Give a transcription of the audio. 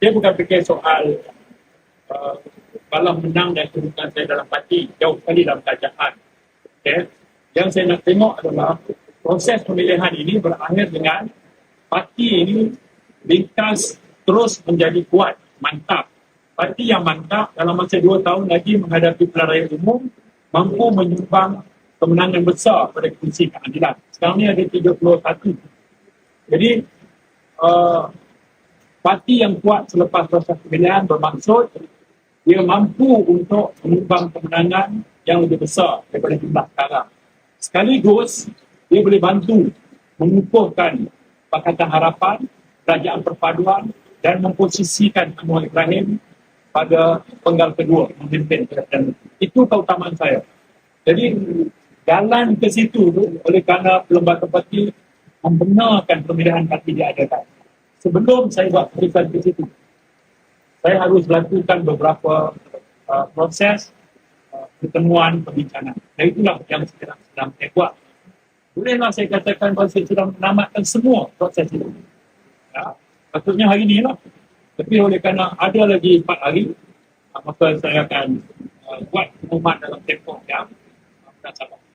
dia bukan fikir soal uh, kalau menang dan turunkan saya dalam parti jauh sekali dalam kerajaan. Okay. Yang saya nak tengok adalah proses pemilihan ini berakhir dengan parti ini ringkas terus menjadi kuat, mantap. Parti yang mantap dalam masa dua tahun lagi menghadapi raya umum mampu menyumbang kemenangan besar pada kursi keadilan. Sekarang ni ada 31. Jadi uh, parti yang kuat selepas proses pemilihan bermaksud dia mampu untuk menyumbang kemenangan yang lebih besar daripada jumlah sekarang. Sekaligus, dia boleh bantu mengukuhkan Pakatan Harapan, Kerajaan Perpaduan dan memposisikan Anwar Ibrahim pada penggal kedua memimpin kerajaan. Itu keutamaan saya. Jadi, jalan ke situ tu oleh kerana pelembatan parti membenarkan pemilihan parti diadakan. Sebelum saya buat keputusan ke situ, saya harus lakukan beberapa uh, proses uh, pertemuan perbincangan. Dan itulah yang sedang, sedang saya buat. Bolehlah saya katakan bahawa saya sedang menamatkan semua proses itu. Ya. Patutnya hari ini lah. Tapi oleh kerana ada lagi 4 hari, uh, maka saya akan uh, buat pengumuman dalam tempoh.